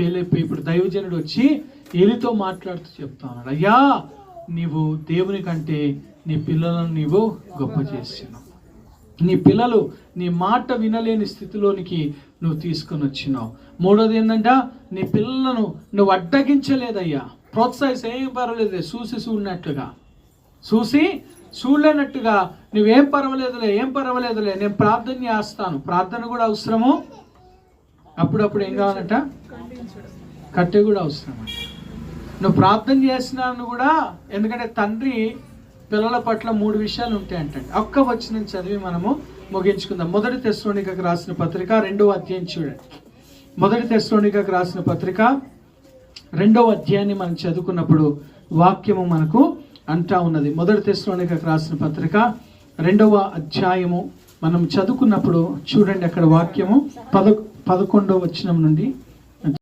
Fail అయిపోయి ఇప్పుడు దైవజనుడు వచ్చి ఏలితో మాట్లాడుతూ చెప్తా ఉన్నాడు అయ్యా నీవు దేవుని కంటే నీ పిల్లలను నీవు గొప్ప చేసినావు. నీ పిల్లలు నీ మాట వినలేని స్థితిలోనికి నువ్వు తీసుకొని వచ్చినావు. మూడోది ఏంటంట నీ పిల్లలను నువ్వు అడ్డగించలేదయ్యా. ప్రోత్సహిస్తే ఏం పర్వాలేదు చూసి చూడనట్టుగా. చూసి చూడలేనట్టుగా నువ్వేం పర్వాలేదులే ఏం పర్వాలేదులే నేను ప్రార్థన చేస్తాను. ప్రార్థన కూడా అవసరము? అప్పుడప్పుడు ఏం కావాలంట? కట్టె కూడా అవసరం నువ్వు ప్రార్థన చేసినాను కూడా ఎందుకంటే తండ్రి పిల్లల పట్ల మూడు విషయాలు ఉంటాయంటండి. ఒక్క వచ్చిన చదివి మనము ముగించుకుందాం. మొదటి తెస్లోనికకు రాసిన పత్రిక రెండవ అధ్యాయం చూడండి. మొదటి తెస్లోనికకు రాసిన పత్రిక రెండవ అధ్యాయాన్ని మనం చదువుకున్నప్పుడు వాక్యము మనకు అంటా ఉన్నది. మొదటి తెస్లోనికకు రాసిన పత్రిక రెండవ అధ్యాయము మనం చదువుకున్నప్పుడు చూడండి అక్కడ వాక్యము పద పదకొండవ వచనం నుండి.